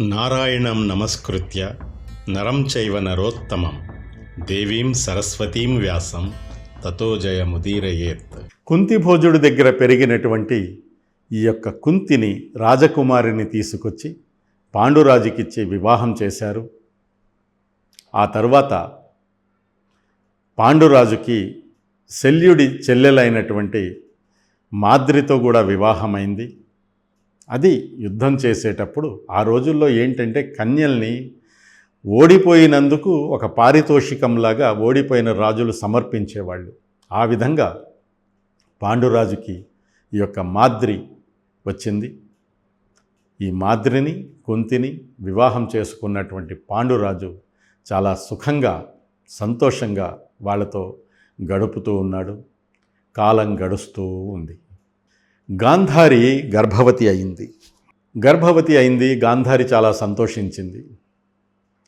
నారాయణం నమస్కృత్య నరం చైవ నరోత్తమం. దేవీం సరస్వతీం వ్యాసం. తతో జయముదీరయేత్. కుంతిభోజుడి దగ్గర పెరిగినటువంటి ఈ యొక్క కుంతిని రాజకుమారిని తీసుకొచ్చి పాండురాజుకిచ్చి వివాహం చేశారు. ఆ తర్వాత పాండురాజుకి శల్యుడి చెల్లెలైనటువంటి మాద్రితో కూడా వివాహమైంది. అది యుద్ధం చేసేటప్పుడు ఆ రోజుల్లో ఏంటంటే కన్యల్ని ఓడిపోయినందుకు ఒక పారితోషికంలాగా ఓడిపోయిన రాజులు సమర్పించేవాళ్ళు. ఆ విధంగా పాండురాజుకి ఈ యొక్క మాద్రి వచ్చింది. ఈ మాద్రిని కుంతిని వివాహం చేసుకున్నటువంటి పాండురాజు చాలా సుఖంగా సంతోషంగా వాళ్ళతో గడుపుతూ ఉన్నాడు. కాలం గడుస్తూ ఉంది. గాంధారి గర్భవతి అయింది. గర్భవతి అయింది గాంధారి చాలా సంతోషించింది.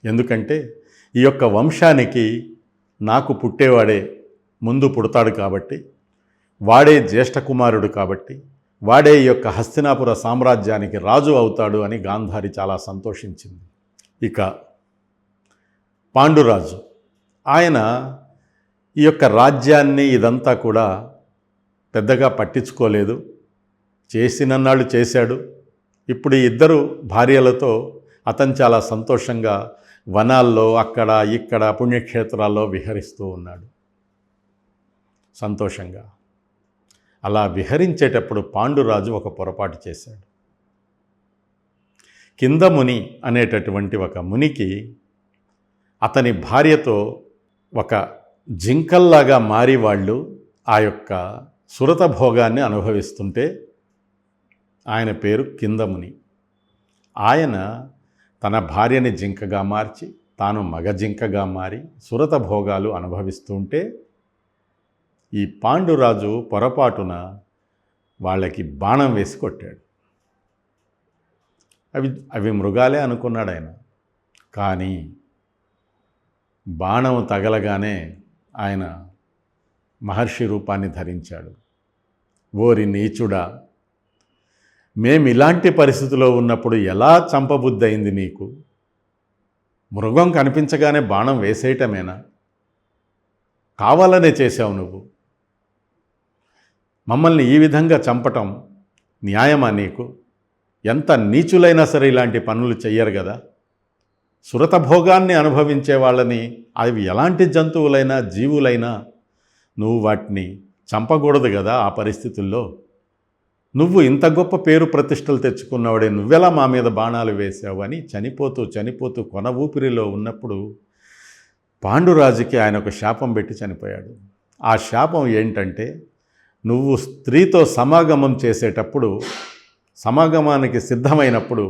ఎందుకంటే ఈ యొక్క వంశానికి నాకు పుట్టేవాడే ముందు పుడతాడు కాబట్టి వాడే జ్యేష్ఠ కుమారుడు కాబట్టి వాడే ఈ యొక్క హస్తినాపుర సామ్రాజ్యానికి రాజు అవుతాడు అని గాంధారి చాలా సంతోషించింది. ఇక పాండురాజు. ఆయన ఈ యొక్క రాజ్యాన్ని ఇదంతా కూడా పెద్దగా పట్టించుకోలేదు. చేసినన్నాళ్ళు చేశాడు. ఇప్పుడు ఈ ఇద్దరు భార్యలతో అతను చాలా సంతోషంగా వనాల్లో అక్కడ ఇక్కడ పుణ్యక్షేత్రాల్లో విహరిస్తూ ఉన్నాడు. సంతోషంగా. అలా విహరించేటప్పుడు పాండురాజు ఒక పొరపాటు చేశాడు. కింద ముని అనేటటువంటి ఒక మునికి అతని భార్యతో ఒక జింకల్లాగా మారి వాళ్ళు ఆ యొక్క సురత భోగాన్ని అనుభవిస్తుంటే ఆయన పేరు కిందముని. ఆయన తన భార్యని జింకగా మార్చి తాను మగ జింకగా మారి సురత భోగాలు అనుభవిస్తుంటే ఈ పాండురాజు పొరపాటున వాళ్ళకి బాణం వేసి కొట్టాడు. అవి అవి మృగాలే అనుకున్నాడు ఆయన. కానీ బాణం తగలగానే ఆయన మహర్షి రూపాన్ని ధరించాడు. ఓరి నీచుడా మేము ఇలాంటి పరిస్థితిలో ఉన్నప్పుడు ఎలా చంపబుద్ధి అయింది నీకు? మృగం కనిపించగానే బాణం వేసేయటమేనా? కావాలనే చేశావు నువ్వు. మమ్మల్ని ఈ విధంగా చంపటం న్యాయమా నీకు? ఎంత నీచులైనా సరే ఇలాంటి పనులు చెయ్యరు కదా సురత భోగాన్ని అనుభవించే వాళ్ళని అవి ఎలాంటి జంతువులైనా జీవులైనా నువ్వు వాటిని చంపకూడదు కదా ఆ పరిస్థితుల్లో. నువ్వు ఇంత గొప్ప పేరు ప్రతిష్టలు తెచ్చుకున్నవాడే నువ్వెలా మా మీద బాణాలు వేసావు అని చనిపోతూ చనిపోతూ కొన ఊపిరిలో ఉన్నప్పుడు పాండురాజుకి ఆయన ఒక శాపం పెట్టి చనిపోయాడు. ఆ శాపం ఏంటంటే నువ్వు స్త్రీతో సమాగమం చేసేటప్పుడు సమాగమానికి సిద్ధమైనప్పుడు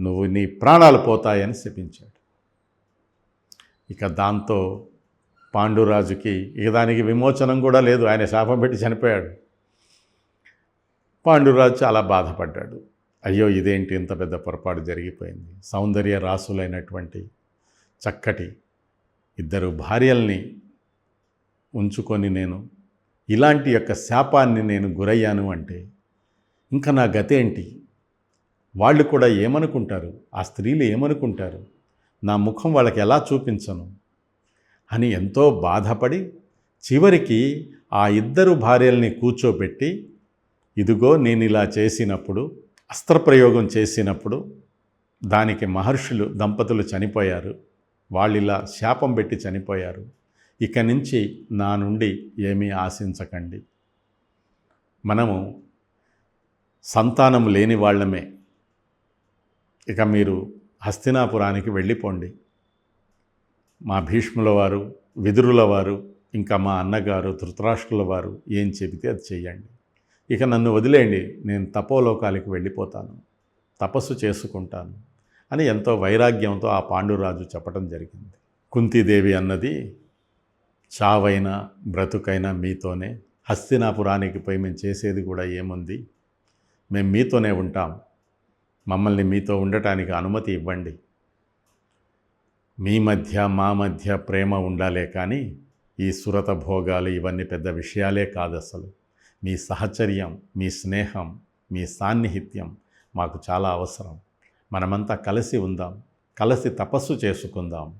నువ్వు నీ ప్రాణాలు పోతాయని శపించాడు. ఇక దాంతో పాండురాజుకి ఇక దానికి విమోచనం కూడా లేదు. ఆయన శాపం పెట్టి చనిపోయాడు. పాండురాజు చాలా బాధపడ్డాడు. అయ్యో ఇదేంటి ఇంత పెద్ద పొరపాటు జరిగిపోయింది? సౌందర్య రాసులైనటువంటి చక్కటి ఇద్దరు భార్యల్ని ఉంచుకొని నేను ఇలాంటి యొక్క శాపాన్ని నేను గురయ్యాను అంటే ఇంకా నా గతేంటి వాళ్ళు కూడా ఏమనుకుంటారు? ఆ స్త్రీలు ఏమనుకుంటారు? నా ముఖం వాళ్ళకి ఎలా చూపించను? అని ఎంతో బాధపడి చివరికి ఆ ఇద్దరు భార్యల్ని కూర్చోబెట్టి ఇదిగో నేను ఇలా చేసినప్పుడు అస్త్రప్రయోగం చేసినప్పుడు దానికి మహర్షులు దంపతులు చనిపోయారు. వాళ్ళు ఇలా శాపం పెట్టి చనిపోయారు. ఇక నుంచి నా నుండి ఏమీ ఆశించకండి. మనము సంతానం లేని వాళ్ళమే. ఇక మీరు హస్తినాపురానికి వెళ్ళిపోండి. మా భీష్ముల వారు విదురుల వారు ఇంకా మా అన్నగారు ధృతరాష్ట్రుల వారు ఏం చెబితే అది చెయ్యండి. ఇక నన్ను వదిలేయండి నేను తపోలోకాలకు వెళ్ళిపోతాను తపస్సు చేసుకుంటాను అని ఎంతో వైరాగ్యంతో ఆ పాండురాజు చెప్పడం జరిగింది. కుంతీదేవి అన్నది చావైనా బ్రతుకైనా మీతోనే హస్తినాపురానికి పోయి మేము చేసేది కూడా ఏముంది? మేము మీతోనే ఉంటాం. మమ్మల్ని మీతో ఉండటానికి అనుమతి ఇవ్వండి. మీ మధ్య మా మధ్య ప్రేమ ఉండాలే కానీ ఈ సురత భోగాలు ఇవన్నీ పెద్ద విషయాలే కాదు అసలు మీ సహచర్యం మీ స్నేహం మీ సాన్నిహిత్యం మాకు చాలా అవసరం. మనమంతా కలిసి ఉందాం కలిసి తపస్సు చేసుకుందాం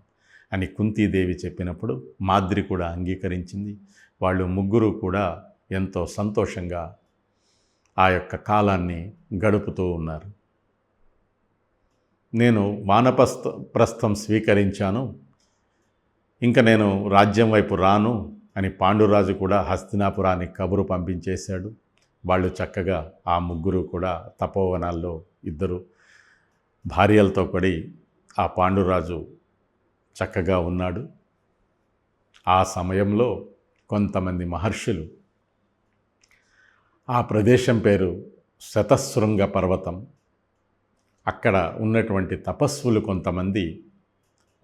అని కుంతీదేవి చెప్పినప్పుడు మాద్రి కూడా అంగీకరించింది. వాళ్ళు ముగ్గురు కూడా ఎంతో సంతోషంగా ఆ యొక్క కాలాన్ని గడుపుతూ ఉన్నారు. నేను వానపస్థ ప్రస్థం స్వీకరించాను. ఇంకా నేను రాజ్యం వైపు రాను అని పాండురాజు కూడా హస్తినాపురానికి కబురు పంపించేశాడు. వాళ్ళు చక్కగా ఆ ముగ్గురు కూడా తపోవనాల్లో ఇద్దరు భార్యలతో పడి ఆ పాండురాజు చక్కగా ఉన్నాడు. ఆ సమయంలో కొంతమంది మహర్షులు ఆ ప్రదేశం పేరు శతశృంగ పర్వతం అక్కడ ఉన్నటువంటి తపస్సులు కొంతమంది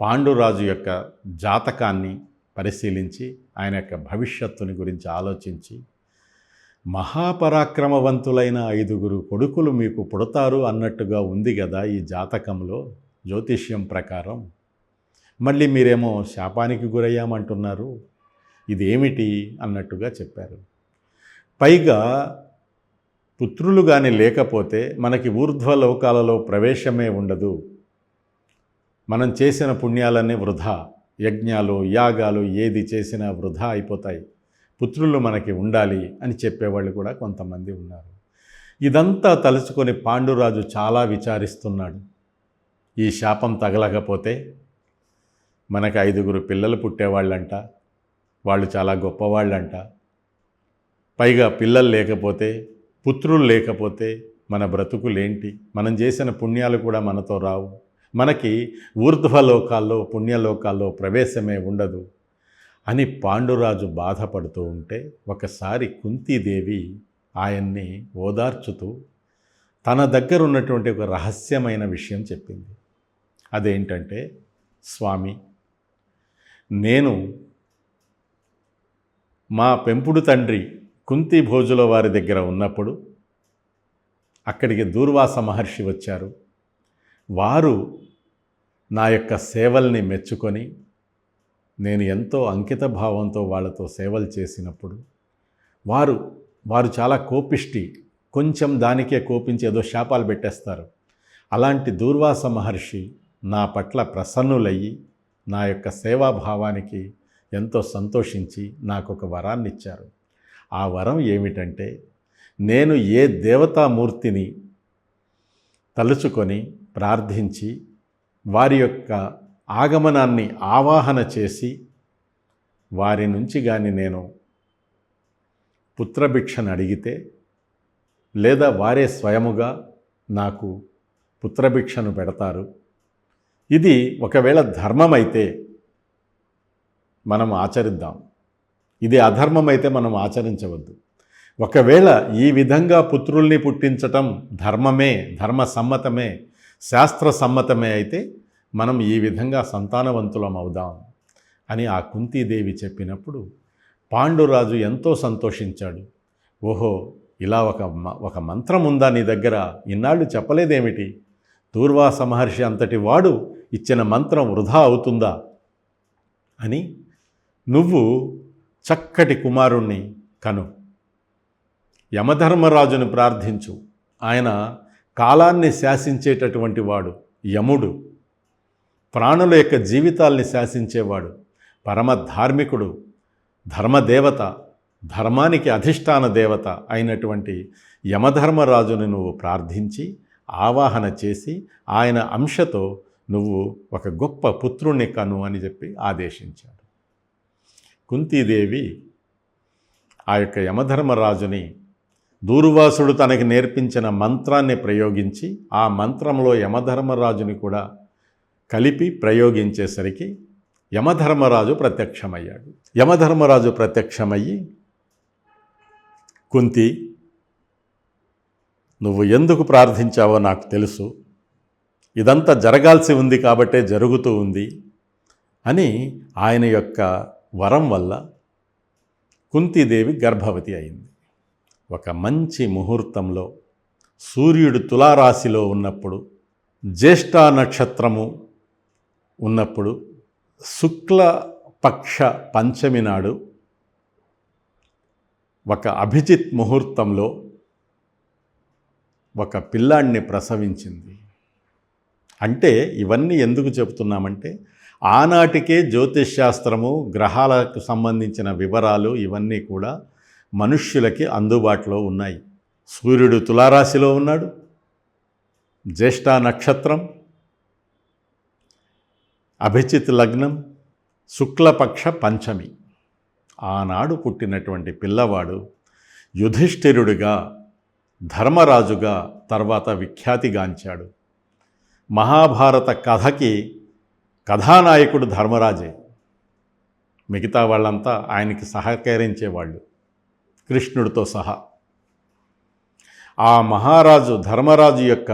పాండురాజు యొక్క జాతకాన్ని పరిశీలించి ఆయన యొక్క భవిష్యత్తుని గురించి ఆలోచించి మహాపరాక్రమవంతులైన ఐదుగురు కొడుకులు మీకు పుడతారు అన్నట్టుగా ఉంది కదా ఈ జాతకంలో జ్యోతిష్యం ప్రకారం. మళ్ళీ మీరేమో శాపానికి గురయ్యామంటున్నారు. ఇదేమిటి అన్నట్టుగా చెప్పారు. పైగా పుత్రులు కానీ లేకపోతే మనకి ఊర్ధ్వలోకాలలో ప్రవేశమే ఉండదు. మనం చేసిన పుణ్యాలన్నీ వృధా. యజ్ఞాలు యాగాలు ఏది చేసినా వృధా అయిపోతాయి. పుత్రులు మనకి ఉండాలి అని చెప్పేవాళ్ళు కూడా కొంతమంది ఉన్నారు. ఇదంతా తలుచుకొని పాండురాజు చాలా విచారిస్తున్నాడు. ఈ శాపం తగలకపోతే మనకు ఐదుగురు పిల్లలు పుట్టేవాళ్ళంట. వాళ్ళు చాలా గొప్పవాళ్ళంట. పైగా పిల్లలు లేకపోతే పుత్రులు లేకపోతే మన బ్రతుకులేంటి? మనం చేసిన పుణ్యాలు కూడా మనతో రావు. మనకి ఊర్ధ్వలోకాల్లో పుణ్యలోకాల్లో ప్రవేశమే ఉండదు అని పాండురాజు బాధపడుతూ ఉంటే ఒకసారి కుంతీదేవి ఆయన్ని ఓదార్చుతూ తన దగ్గర ఉన్నటువంటి ఒక రహస్యమైన విషయం చెప్పింది. అదేంటంటే స్వామి నేను మా పెంపుడు తండ్రి కుంతి భోజుల వారి దగ్గర ఉన్నప్పుడు అక్కడికి దూర్వాస మహర్షి వచ్చారు. వారు నా యొక్క సేవల్ని మెచ్చుకొని నేను ఎంతో అంకిత భావంతో వాళ్ళతో సేవలు చేసినప్పుడు వారు వారు చాలా కోపిష్టి కొంచెం దానికే కోపించి ఏదో శాపాలు పెట్టేస్తారు. అలాంటి దూర్వాస మహర్షి నా పట్ల ప్రసన్నులయ్యి నా యొక్క సేవాభావానికి ఎంతో సంతోషించి నాకు ఒక వరాన్ని ఇచ్చారు ఆ వరం ఏమిటంటే నేను ఏ దేవతామూర్తిని తలుచుకొని ప్రార్థించి వారి యొక్క ఆగమనాన్ని ఆవాహన చేసి వారి నుంచి కానీ నేను పుత్రభిక్షను అడిగితే లేదా వారే స్వయముగా నాకు పుత్రభిక్షను పెడతారు. ఇది ఒకవేళ ధర్మమైతే మనం ఆచరిద్దాం. ఇది అధర్మమైతే మనం ఆచరించవద్దు. ఒకవేళ ఈ విధంగా పుత్రుల్ని పుట్టించటం ధర్మమే ధర్మ సమ్మతమే శాస్త్ర సమ్మతమే అయితే మనం ఈ విధంగా సంతానవంతులం అవుదాం అని ఆ కుంతీదేవి చెప్పినప్పుడు పాండురాజు ఎంతో సంతోషించాడు. ఓహో ఇలా ఒక మ- ఒక మంత్రం ఉందా నీ దగ్గర? ఇన్నాళ్ళు చెప్పలేదేమిటి? దూర్వాస మహర్షి అంతటి వాడు ఇచ్చిన మంత్రం వృధా అవుతుందా? అని నువ్వు చక్కటి కుమారుణ్ణి కను. యమధర్మరాజును ప్రార్థించు. ఆయన కాలాన్ని శాసించేటటువంటి వాడు యముడు. ప్రాణుల యొక్క జీవితాల్ని శాసించేవాడు పరమ ధార్మికుడు ధర్మదేవత ధర్మానికి అధిష్టాన దేవత అయినటువంటి యమధర్మరాజును నువ్వు ప్రార్థించి ఆవాహన చేసి ఆయన అంశతో నువ్వు ఒక గొప్ప పుత్రుణ్ణి కను అని చెప్పి ఆదేశించాడు. కుంతీదేవి ఆ యొక్క యమధర్మరాజుని దూర్వాసుడు తనకి నేర్పించిన మంత్రాన్ని ప్రయోగించి ఆ మంత్రంలో యమధర్మరాజుని కూడా కలిపి ప్రయోగించేసరికి యమధర్మరాజు ప్రత్యక్షమయ్యాడు. యమధర్మరాజు ప్రత్యక్షమయ్యి కుంతి నువ్వు ఎందుకు ప్రార్థించావో నాకు తెలుసు. ఇదంతా జరగాల్సి ఉంది కాబట్టే జరుగుతూ ఉంది అని ఆయన యొక్క వరం వల్ల కుంతీదేవి గర్భవతి అయింది. ఒక మంచి ముహూర్తంలో సూర్యుడు తులారాశిలో ఉన్నప్పుడు జ్యేష్ఠ నక్షత్రము ఉన్నప్పుడు శుక్ల పక్ష పంచమి నాడు ఒక అభిజిత్ ముహూర్తంలో ఒక పిల్లాడిని ప్రసవించింది. అంటే ఇవన్నీ ఎందుకు చెబుతున్నామంటే ఆనాటికే జ్యోతిష్ శాస్త్రము గ్రహాలకు సంబంధించిన వివరాలు ఇవన్నీ కూడా మనుష్యులకి అందుబాటులో ఉన్నాయి. సూర్యుడు తులారాశిలో ఉన్నాడు. జ్యేష్ఠ నక్షత్రం. అభిజిత్ లగ్నం. శుక్లపక్ష పంచమి. ఆనాడు పుట్టినటువంటి పిల్లవాడు యుధిష్ఠిరుడిగా ధర్మరాజుగా తర్వాత విఖ్యాతిగాంచాడు. మహాభారత కథకి కథానాయకుడు ధర్మరాజే. మిగతా వాళ్ళంతా ఆయనకి సహకరించేవాళ్ళు. కృష్ణుడితో సహా. ఆ మహారాజు ధర్మరాజు యొక్క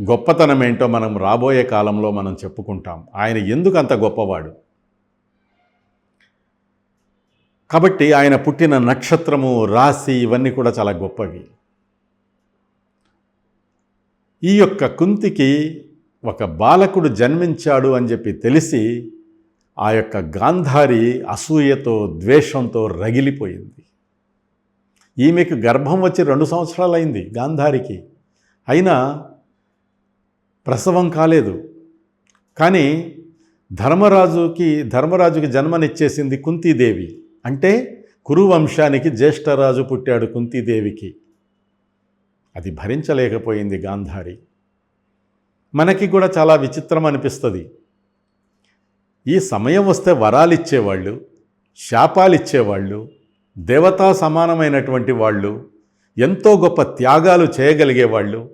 గొప్పతనం ఏంటో మనం రాబోయే కాలంలో మనం చెప్పుకుంటాం. ఆయన ఎందుకు అంత గొప్పవాడు? కాబట్టి ఆయన పుట్టిన నక్షత్రము రాశి ఇవన్నీ కూడా చాలా గొప్పవి. ఈ యొక్క కుంతికి ఒక బాలకుడు జన్మించాడు అని చెప్పి తెలిసి ఆ యొక్క గాంధారి అసూయతో ద్వేషంతో రగిలిపోయింది. ఈమెకు గర్భం వచ్చి రెండు సంవత్సరాలు అయింది గాంధారికి. అయినా ప్రసవం కాలేదు. కానీ ధర్మరాజుకి ధర్మరాజుకి జన్మనిచ్చేసింది కుంతీదేవి. అంటే కురువంశానికి జ్యేష్ఠరాజు పుట్టాడు కుంతీదేవికి. అది భరించలేకపోయింది గాంధారి. మనకి కూడా చాలా విచిత్రం అనిపిస్తుంది. ఈ సమయం వస్తే వరాలు ఇచ్చేవాళ్ళు శాపాలు ఇచ్చేవాళ్ళు దేవతా సమానమైనటువంటి వాళ్ళు ఎంతో గొప్ప త్యాగాలు చేయగలిగేవాళ్ళు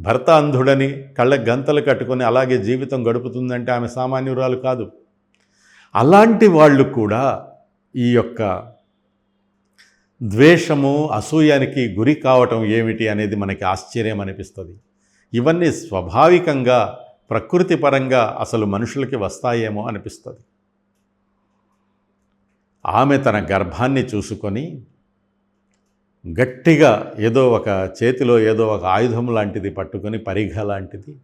భర్త అంధుడని కళ్ళ గంతలు కట్టుకొని అలాగే జీవితం గడుపుతుందంటే ఆమె సామాన్యురాలు కాదు. అలాంటి వాళ్ళు కూడా ఈ యొక్క ద్వేషము అసూయానికి గురి కావటం ఏమిటి అనేది మనకి ఆశ్చర్యం అనిపిస్తుంది. ఇవన్నీ స్వాభావికంగా ప్రకృతి పరంగా అసలు మనుషులకి వస్తాయేమో అనిపిస్తుంది. ఆమె తన గర్భాన్ని చూసుకొని గట్టిగా ఏదో ఒక చేతిలో ఏదో ఒక ఆయుధం లాంటిది పట్టుకొని పరిఘ లాంటిది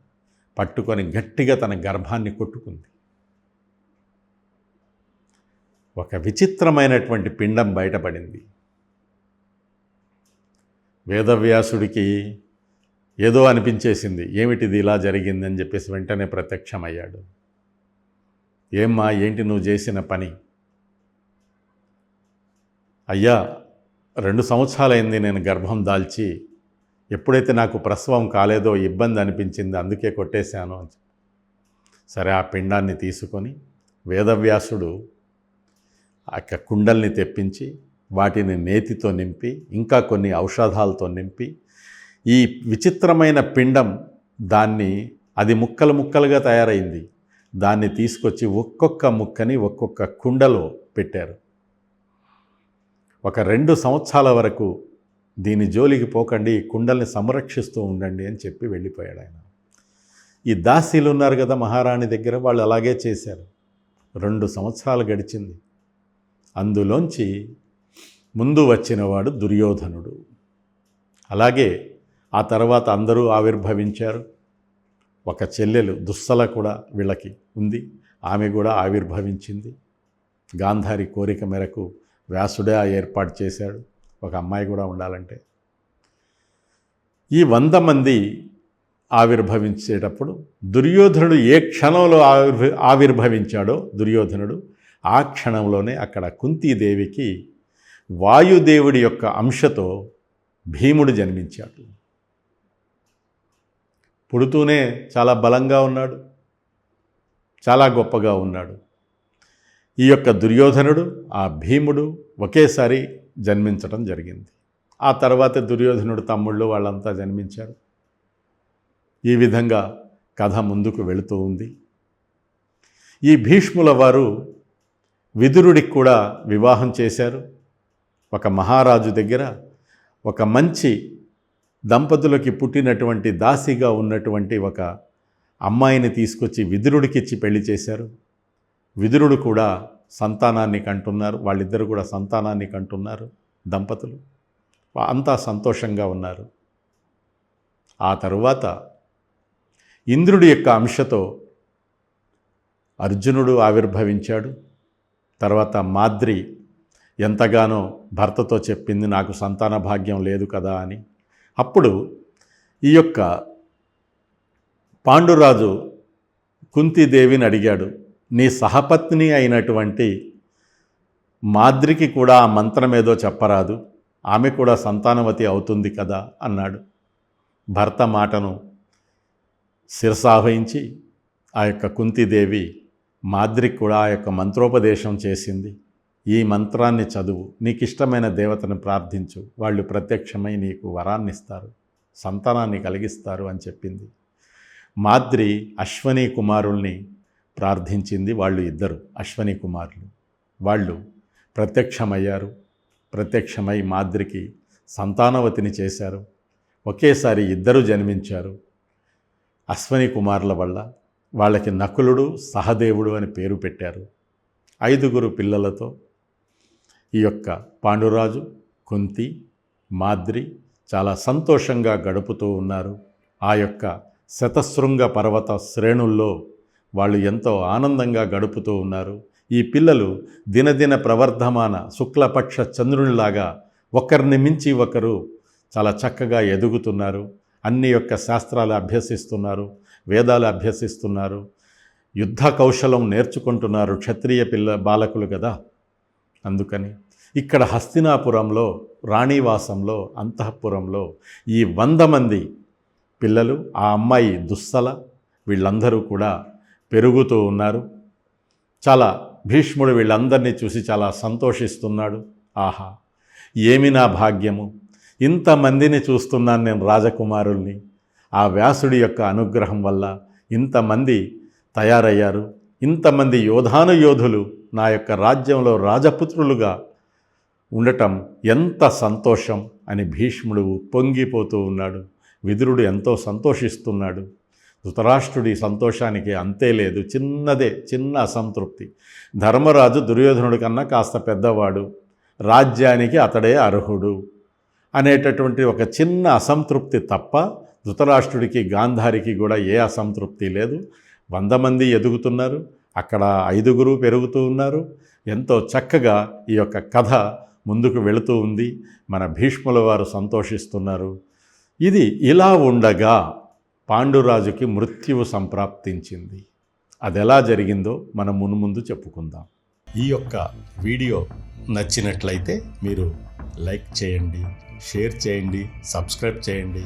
పట్టుకొని గట్టిగా తన గర్భాన్ని కొట్టుకుంది. ఒక విచిత్రమైనటువంటి పిండం బయటపడింది. వేదవ్యాసుడికి ఏదో అనిపించేసింది. ఏమిటిది ఇలా జరిగిందని చెప్పేసి వెంటనే ప్రత్యక్షమయ్యాడు. ఏమ్మా ఏంటి నువ్వు చేసిన పని? అయ్యా రెండు సంవత్సరాలైంది నేను గర్భం దాల్చి ఎప్పుడైతే నాకు ప్రసవం కాలేదో ఇబ్బంది అనిపించింది అందుకే కొట్టేశాను అని సరే ఆ పిండాన్ని తీసుకొని వేదవ్యాసుడు ఆ యొక్క కుండల్ని తెప్పించి వాటిని నేతితో నింపి ఇంకా కొన్ని ఔషధాలతో నింపి ఈ విచిత్రమైన పిండం దాన్ని అది ముక్కలు ముక్కలుగా తయారైంది. దాన్ని తీసుకొచ్చి ఒక్కొక్క ముక్కని ఒక్కొక్క కుండలో పెట్టారు. ఒక రెండు సంవత్సరాల వరకు దీని జోలికి పోకండి ఈ కుండల్ని సంరక్షిస్తూ ఉండండి అని చెప్పి వెళ్ళిపోయాడు ఆయన. ఈ దాసీలు ఉన్నారు కదా మహారాణి దగ్గర వాళ్ళు అలాగే చేశారు. రెండు సంవత్సరాలు గడిచింది. అందులోంచి ముందు వచ్చినవాడు దుర్యోధనుడు. అలాగే ఆ తర్వాత అందరూ ఆవిర్భవించారు. ఒక చెల్లెలు దుస్సల కూడా వీళ్ళకి ఉంది. ఆమె కూడా ఆవిర్భవించింది. గాంధారి కోరిక మేరకు వ్యాసుడే ఆ ఏర్పాటు చేశాడు. ఒక అమ్మాయి కూడా ఉండాలంటే. ఈ వంద మంది ఆవిర్భవించేటప్పుడు దుర్యోధనుడు ఏ క్షణంలో ఆవిర్భ ఆవిర్భవించాడో దుర్యోధనుడు ఆ క్షణంలోనే అక్కడ కుంతీదేవికి వాయుదేవుడి యొక్క అంశతో భీముడు జన్మించాడు. పుడుతూనే చాలా బలంగా ఉన్నాడు. చాలా గొప్పగా ఉన్నాడు. ఈ యొక్క దుర్యోధనుడు ఆ భీముడు ఒకేసారి జన్మించడం జరిగింది. ఆ తర్వాత దుర్యోధనుడు తమ్ముళ్ళు వాళ్ళంతా జన్మించారు. ఈ విధంగా కథ ముందుకు వెళుతూ ఉంది. ఈ భీష్ముల వారు విదురుడికి కూడా వివాహం చేశారు. ఒక మహారాజు దగ్గర ఒక మంచి దంపతులకి పుట్టినటువంటి దాసిగా ఉన్నటువంటి ఒక అమ్మాయిని తీసుకొచ్చి విదురుడికిచ్చి పెళ్ళి చేశారు. విదురుడు కూడా సంతానాన్ని కంటున్నారు. వాళ్ళిద్దరు కూడా సంతానాన్ని కంటున్నారు దంపతులు. అంతా సంతోషంగా ఉన్నారు. ఆ తరువాత ఇంద్రుడి యొక్క అంశతో అర్జునుడు ఆవిర్భవించాడు. తర్వాత మాద్రి ఎంతగానో భర్తతో చెప్పింది నాకు సంతాన భాగ్యం లేదు కదా అని. అప్పుడు ఈ యొక్క పాండురాజు కుంతీదేవిని అడిగాడు నీ సహపత్ని అయినటువంటి మాద్రికి కూడా ఆ మంత్రం ఏదో చెప్పరాదు ఆమె కూడా సంతానవతి అవుతుంది కదా అన్నాడు. భర్త మాటను శిరసావహించి ఆ యొక్క కుంతీదేవి మాద్రికి కూడా ఆ యొక్క మంత్రోపదేశం చేసింది. ఈ మంత్రాన్ని చదువు. నీకు ఇష్టమైన దేవతను ప్రార్థించు. వాళ్ళు ప్రత్యక్షమై నీకు వరాన్ని ఇస్తారు సంతానాన్ని కలిగిస్తారు అని చెప్పింది. మాద్రి అశ్వనీ కుమారుల్ని ప్రార్థించింది వాళ్ళు ఇద్దరు. అశ్వనీ కుమారులు. వాళ్ళు ప్రత్యక్షమయ్యారు. ప్రత్యక్షమై మాద్రికి సంతానవతిని చేశారు. ఒకేసారి ఇద్దరు జన్మించారు. అశ్వని కుమారుల వల్ల వాళ్ళకి నకులుడు సహదేవుడు అని పేరు పెట్టారు. ఐదుగురు పిల్లలతో ఈ యొక్క పాండురాజు కుంతి మాద్రి చాలా సంతోషంగా గడుపుతూ ఉన్నారు. ఆ యొక్క శతశృంగ పర్వత శ్రేణుల్లో వాళ్ళు ఎంతో ఆనందంగా గడుపుతూ ఉన్నారు. ఈ పిల్లలు దినదిన ప్రవర్ధమాన శుక్లపక్ష చంద్రునిలాగా ఒకరిని మించి ఒకరు చాలా చక్కగా ఎదుగుతున్నారు. అన్ని యొక్క శాస్త్రాలు అభ్యసిస్తున్నారు వేదాలు అభ్యసిస్తున్నారు. యుద్ధ కౌశలం నేర్చుకుంటున్నారు క్షత్రియ పిల్ల బాలకులు కదా. అందుకని ఇక్కడ హస్తినాపురంలో రాణివాసంలో అంతఃపురంలో ఈ వంద మంది పిల్లలు ఆ అమ్మాయి దుస్సల వీళ్ళందరూ కూడా పెరుగుతూ ఉన్నారు. చాలా భీష్ముడు వీళ్ళందరినీ చూసి చాలా సంతోషిస్తున్నాడు. ఆహా ఏమి నా భాగ్యము? ఇంతమందిని చూస్తున్నాను నేను రాజకుమారుల్ని. ఆ వ్యాసుడి యొక్క అనుగ్రహం వల్ల ఇంతమంది తయారయ్యారు. ఇంతమంది యోధానుయోధులు నా యొక్క రాజ్యంలో రాజపుత్రులుగా ఉండటం ఎంత సంతోషం అని భీష్ముడు పొంగిపోతూ ఉన్నాడు. విదురుడు ఎంతో సంతోషిస్తున్నాడు. ధృతరాష్ట్రుడి సంతోషానికి అంతే లేదు. చిన్నదే చిన్న అసంతృప్తి. ధర్మరాజు దుర్యోధనుడి కన్నా కాస్త పెద్దవాడు. రాజ్యానికి అతడే అర్హుడు అనేటటువంటి ఒక చిన్న అసంతృప్తి తప్ప ధృతరాష్ట్రుడికి గాంధారికి కూడా ఏ అసంతృప్తి లేదు. వంద మంది ఎదుగుతున్నారు. అక్కడ ఐదుగురు పెరుగుతూ ఉన్నారు. ఎంతో చక్కగా ఈ యొక్క కథ ముందుకు వెళుతూ ఉంది. మన భీష్ముల వారు సంతోషిస్తున్నారు. ఇది ఇలా ఉండగా పాండురాజుకి మృత్యువు సంప్రాప్తించింది. అది ఎలా జరిగిందో మనం మునుముందు చెప్పుకుందాం. ఈ యొక్క వీడియో నచ్చినట్లయితే మీరు లైక్ చేయండి షేర్ చేయండి సబ్స్క్రైబ్ చేయండి.